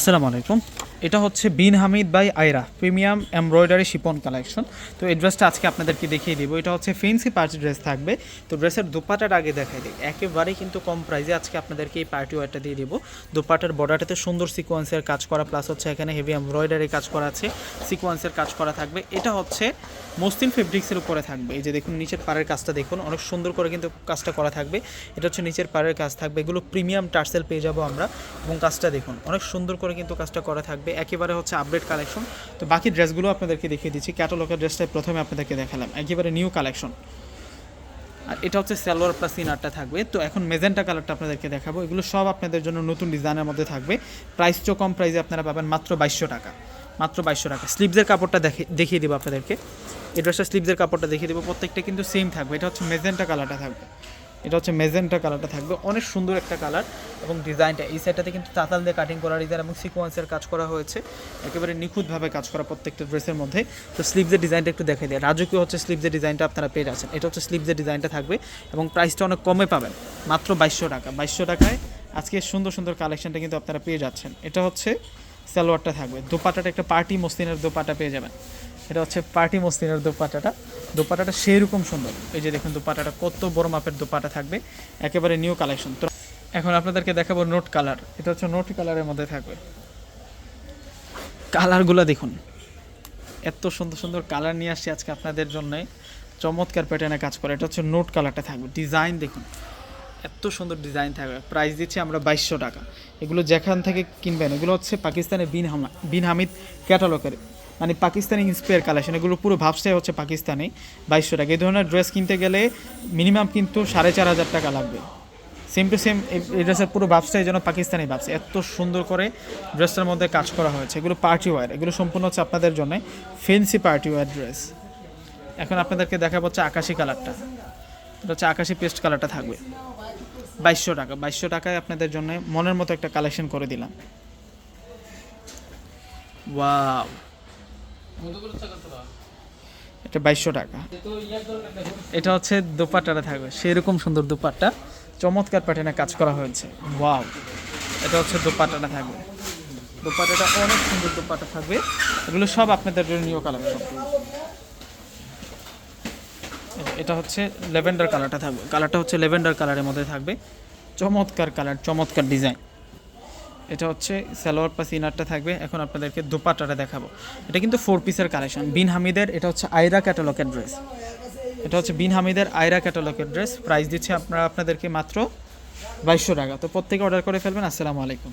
আসসালামু আলাইকুম। এটা হচ্ছে Bin Hamid by Ayra, premium embroidery chiffon collection. তো এই ড্রেসটা আজকে আপনাদেরকে দেখিয়ে দিব। এটা হচ্ছে ফেন্সি পার্টি ড্রেস থাকবে। তো ড্রেসের দুপাটার আগে দেখাই দিই। একেবারেই কিন্তু কম প্রাইসে আজকে আপনাদেরকে এই পার্টি ওয়ারটা দিয়ে দিব। দুপাটার বর্ডারটাতে সুন্দর সিকোয়েন্সের কাজ করা, প্লাস হচ্ছে এখানে হেভি এমব্রয়ডারি কাজ করা আছে, সিকোয়েন্সের কাজ করা থাকবে। এটা হচ্ছে মসলিন ফেব্রিক্সের উপরে থাকবে। এই যে দেখুন, নিচের পাড়ের কাজটা দেখুন, অনেক সুন্দর করে কিন্তু কাজটা করা থাকবে। এটা হচ্ছে নিচের পাড়ের কাজ থাকবে। এগুলো প্রিমিয়াম টার্সেল পেয়ে যাব আমরা। এবং কাজটা দেখুন, অনেক সুন্দর কিন্তু কাজটা করা থাকবে। একেবারে হচ্ছে আপডেট কালেকশন তো বাকি ড্রেসগুলো আপনাদেরকে দেখিয়ে দিচ্ছি। ক্যাটালগের ড্রেসটাই প্রথমে আপনাদেরকে দেখালাম। একেবারে নিউ কালেকশন আর এটা হচ্ছে সালোয়ার প্লাস ইনারটা থাকবে। তো এখন মেজেন্টা কালারটা আপনাদেরকে দেখাবো। এগুলো সব আপনাদের জন্য নতুন ডিজাইনের মধ্যে থাকবে। প্রাইস তো কম প্রাইসে আপনারা পাবেন মাত্র বাইশশো টাকা। মাত্র বাইশশো টাকা। স্লিভসের কাপড়টা দেখে, দেখিয়ে দেবো আপনাদেরকে। এই ড্রেসটা স্লিভসের কাপড়টা দেখিয়ে দেবো। প্রত্যেকটা কিন্তু সেম থাকবে। এটা হচ্ছে মেজেন্টা কালারটা থাকবে। এটা হচ্ছে মেজেন্টা কালারটা থাকবে। অনেক সুন্দর একটা কালার এবং ডিজাইনটা এই সাইডটাতে কিন্তু তাতাল দিয়ে কাটিং করা ডিজাইন এবং সিকোয়েন্সের কাজ করা হয়েছে। একেবারে নিখুঁতভাবে কাজ করা প্রত্যেকটা ড্রেসের মধ্যে। তো স্লিভসের ডিজাইনটা একটু দেখে দেয় রাজকীয় হচ্ছে স্লিভসের ডিজাইনটা আপনারা পেয়ে যাচ্ছেন। এটা হচ্ছে স্লিভসের ডিজাইনটা থাকবে এবং প্রাইসটা অনেক কমে পাবেন। মাত্র বাইশশো টাকা। বাইশশো টাকায় আজকে সুন্দর সুন্দর কালেকশনটা কিন্তু আপনারা পেয়ে যাচ্ছেন। এটা হচ্ছে সালোয়ারটা থাকবে। দোপাটাটা একটা পার্টি মসলিনের দোপাটা পেয়ে যাবেন। এটা হচ্ছে পার্টি মসলিনের দোপাটাটা। দোপাটাটা সেই রকম সুন্দর। এই যে দেখুন দোপাটাটা, কত বড় মাপের দোপাটা থাকবে। একেবারে নিউ কালেকশন। তো এখন আপনাদেরকে দেখাবো নোট কালার। এটা হচ্ছে নোট কালারের মধ্যে থাকবে। কালারগুলো দেখুন। এত সুন্দর সুন্দর কালার নিয়ে আসছি আজকে আপনাদের জন্য। চমৎকার প্যাটার্নে কাজ করে। এটা হচ্ছে নোট কালারটা থাকবে। ডিজাইন দেখুন। এত সুন্দর ডিজাইন থাকবে। প্রাইস দিচ্ছি আমরা বাইশশো টাকা। এগুলো যেখান থেকে কিনবেন, এগুলো হচ্ছে পাকিস্তানের বিন হামা বিন হামিদ ক্যাটালগের। মানে পাকিস্তানি ইন্সপায়ার কালেকশন এগুলো পুরো ভাবসাই হচ্ছে পাকিস্তানি, বাইশশো টাকা। এই ধরনের ড্রেস কিনতে গেলে মিনিমাম কিন্তু সাড়ে চার হাজার টাকা লাগবে। সেম টু সেম এই ড্রেসের পুরো ব্যবসায় যেন পাকিস্তানি ব্যবসা এত সুন্দর করে ড্রেসটার মধ্যে কাজ করা হয়েছে। এগুলো পার্টি ওয়্যার এগুলো সম্পূর্ণ হচ্ছে আপনাদের জন্য ফেন্সি পার্টি ওয়্যার ড্রেস এখন আপনাদেরকে দেখা হচ্ছে আকাশি কালারটা এটা হচ্ছে আকাশি পেস্ট কালারটা থাকবে। বাইশশো টাকা, বাইশশো টাকায় আপনাদের জন্য মনের মতো একটা কালেকশন করে দিলাম। ওয়াও এটা বাইশশো টাকা। এটা হচ্ছে দোপাট্টাটা থাকবে। সেরকম সুন্দর দোপাট্টা। চমৎকার প্যাটার্নে কাজ করা হয়েছে। ওয়াও এটা হচ্ছে দোপাট্টাটা থাকবে। দোপাট্টাটা অনেক সুন্দর দোপাট্টা থাকবে। এগুলো সব আপনাদের নিউ কালেকশন এটা হচ্ছে লেভেন্ডার কালারটা থাকবে। কালারটা হচ্ছে লেভেন্ডার কালারের মধ্যে থাকবে। চমৎকার কালার চমৎকার ডিজাইন এটা হচ্ছে সালোয়ার পাস ইনারটা থাকবে। এখন আপনাদেরকে দোপাটাটা দেখাবো। এটা কিন্তু ফোর পিসের কালেকশন বিন হামিদের, এটা হচ্ছে আয়রা ক্যাটালগের ড্রেস এটা হচ্ছে বিন হামিদের আয়রা ক্যাটালগের ড্রেস প্রাইস দিচ্ছে আপনারা, আপনাদেরকে মাত্র বাইশশো টাকা। তো প্রত্যেকে অর্ডার করে ফেলবেন। আসসালামু আলাইকুম।